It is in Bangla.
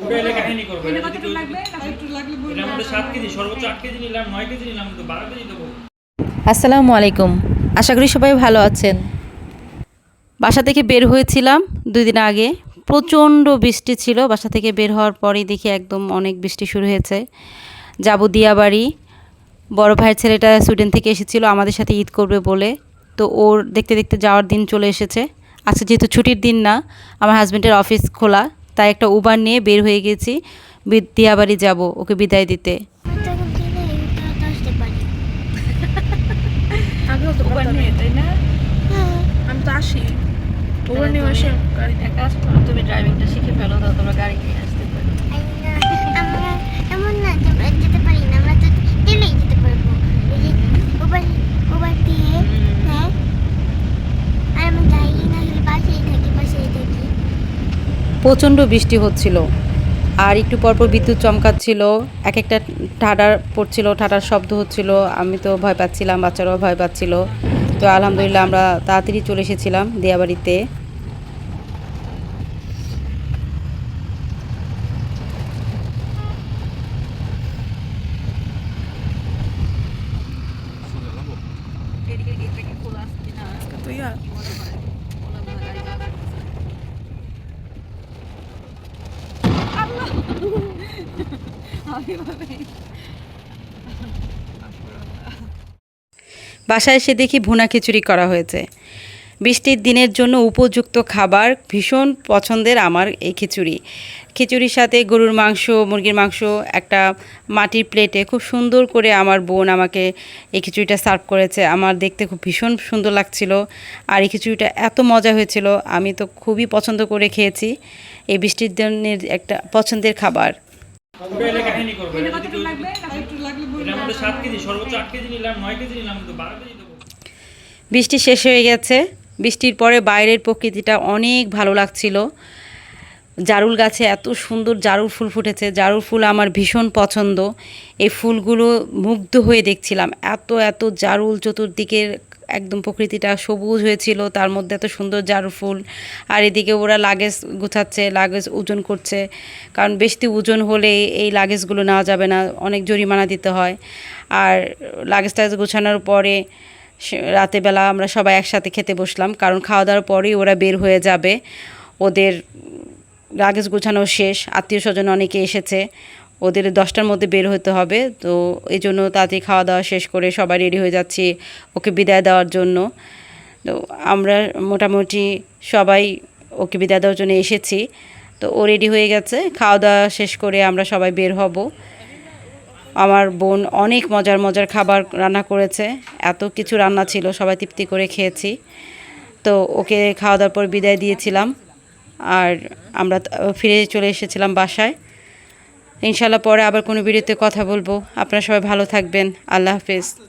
ওটা এলে কাহিনী করবে এটা এটা যদি কতটুকু কেউ- লাগবে? একটু লাগলে বলবেন। এটার মধ্যে সাত কেজি সর্বোচ্চ আট কেজি নিলাম নয় কেজি নিলাম কিন্তু বারো কেজি দেবো। আসসালামু আলাইকুম। আশা করি সবাই ভালো আছেন। বাসা থেকে বের হয়েছিলাম দুই দিন আগে। প্রচণ্ড বৃষ্টি ছিল। বাসা থেকে বের হওয়ার পরেই দেখি একদম অনেক বৃষ্টি শুরু হয়েছে। যাব দিয়াবাড়ি। বড় ভাইয়ের ছেলেটা সুইডেন থেকে এসেছিল আমাদের সাথে ঈদ করবে বলে। তো ওর দেখতে দেখতে যাওয়ার দিন চলে এসেছে। আজকে যেহেতু ছুটির দিন না আমার হাজব্যান্ডের অফিস খোলা। তাই একটা উবার নিয়ে বের হয়ে গেছি। দিয়াবাড়ি যাব ওকে বিদায় দিতে? হ্যাঁ। আমি তো আসি। উবার নিয়ে আসি। গাড়ি তুমি ড্রাইভিংটা প্রচণ্ড বৃষ্টি হচ্ছিল। আর একটু পরপর বিদ্যুৎ চমকাচ্ছিল এক একটা ঠাডার পড়ছিল, ঠাডার শব্দ হচ্ছিল, আমি তো ভয় পাচ্ছিলাম, বাচ্চারাও ভয় পাচ্ছিল। তো আলহামদুলিল্লাহ আমরা তাড়াতাড়ি চলে এসেছিলাম দিয়াবাড়িতে। তো বাসায় এসে দেখি ভুনা খিচুড়ি করা হয়েছে। বৃষ্টির দিনের জন্য উপযুক্ত খাবার ভীষণ পছন্দের আমার এই খিচুড়ি। খিচুড়ির সাথে গরুর মাংস মুরগির মাংস একটা মাটির প্লেটে খুব সুন্দর করে আমার বোন আমাকে এই খিচুড়িটা সার্ভ করেছে। আমার দেখতে খুব ভীষণ সুন্দর লাগছিল আর এই খিচুড়িটা এত মজা হয়েছিল। আমি তো খুবই পছন্দ করে খেয়েছি এই বৃষ্টির দিনের একটা পছন্দের খাবার। বৃষ্টি শেষ হয়ে গেছে। বৃষ্টির পরে বাইরের প্রকৃতিটা অনেক ভালো লাগছিল। জারুল গাছে এত সুন্দর জারুল ফুল ফুটেছে। জারুল ফুল আমার ভীষণ পছন্দ। এই ফুলগুলো মুগ্ধ হয়ে দেখছিলাম। এত এত জারুল চতুর্দিকের একদম প্রকৃতিটা সবুজ হয়েছিল। তার মধ্যে এত সুন্দর জারুল ফুল। আর এদিকে ওরা লাগেজ গুছাচ্ছে, লাগেজ ওজন করছে। কারণ বেশি ওজন হলে এই লাগেজগুলো নেওয়া যাবে না। অনেক জরিমানা দিতে হয়। আর লাগেজ টাগেজ গোছানোর পরে রাতেবেলা আমরা সবাই একসাথে খেতে বসলাম, কারণ খাওয়া দাওয়ার পরেই ওরা বের হয়ে যাবে। ওদের লাগেজ গোছানো শেষ আত্মীয় স্বজন অনেকে এসেছে, ওদের দশটার মধ্যে বের হতে হবে। তো এই জন্য তাড়াতাড়ি খাওয়া দাওয়া শেষ করে সবাই রেডি হয়ে যাচ্ছি ওকে বিদায় দেওয়ার জন্য। তো আমরা মোটামুটি সবাই ওকে বিদায় দেওয়ার জন্য এসেছি। তো ও রেডি হয়ে গেছে খাওয়া দাওয়া শেষ করে আমরা সবাই বের হব। আমার বোন অনেক মজার মজার খাবার রান্না করেছে। এত কিছু রান্না ছিল, সবাই তৃপ্তি করে খেয়েছি। তো ওকে খাওয়া দাওয়ার পর বিদায় দিয়েছিলাম। আর আমরা ফিরে চলে এসেছিলাম বাসায়। ইনশাল্লাহ পরে আবার কোনো ভিডিওতে কথা বলব। আপনারা সবাই ভালো থাকবেন। আল্লাহ হাফেজ।